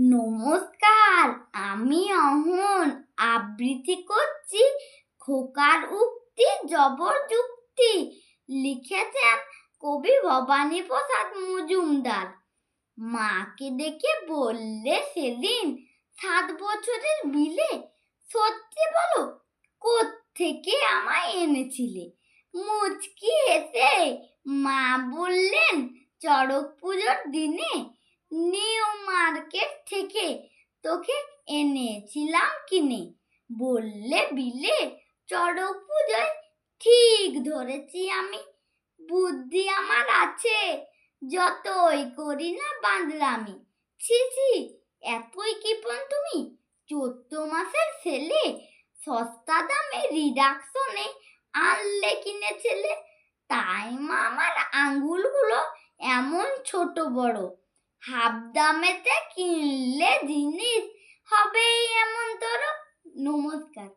নমস্কার, আমি অহন। আবৃত্তি করছি খোকার উক্তি জবর যুক্তি। লিখেছেন কবি ভবানী প্রসাদ মজুমদার। মাকে ডেকে বললে সেদিন, সাত বছরের বিলে সত্যি বলো থেকে আমায় এনেছিলে? মুচকি হেসে মা বললেন, চড়ক পুজোর দিনে নিউ মার্কেট থেকে তোকে এনেছিলাম কিনে। বললে বিলে চড়ক পুজোয় ঠিক ধরেছি আমি। বুদ্ধি আমার আছে, যতই করি না বাঁধলামি ছি ছি, এতই কিপন তুমি? চোদ্দ মাসের ছেলে, সস্তা দামে রিডাকশনে আনলে কিনেছিলে তাই মা, আমার আঙ্গুলগুলো এমন ছোট বড়। হাফ দামেতে কিনলে জিনিস হবেই এমন তোর নমস্কার।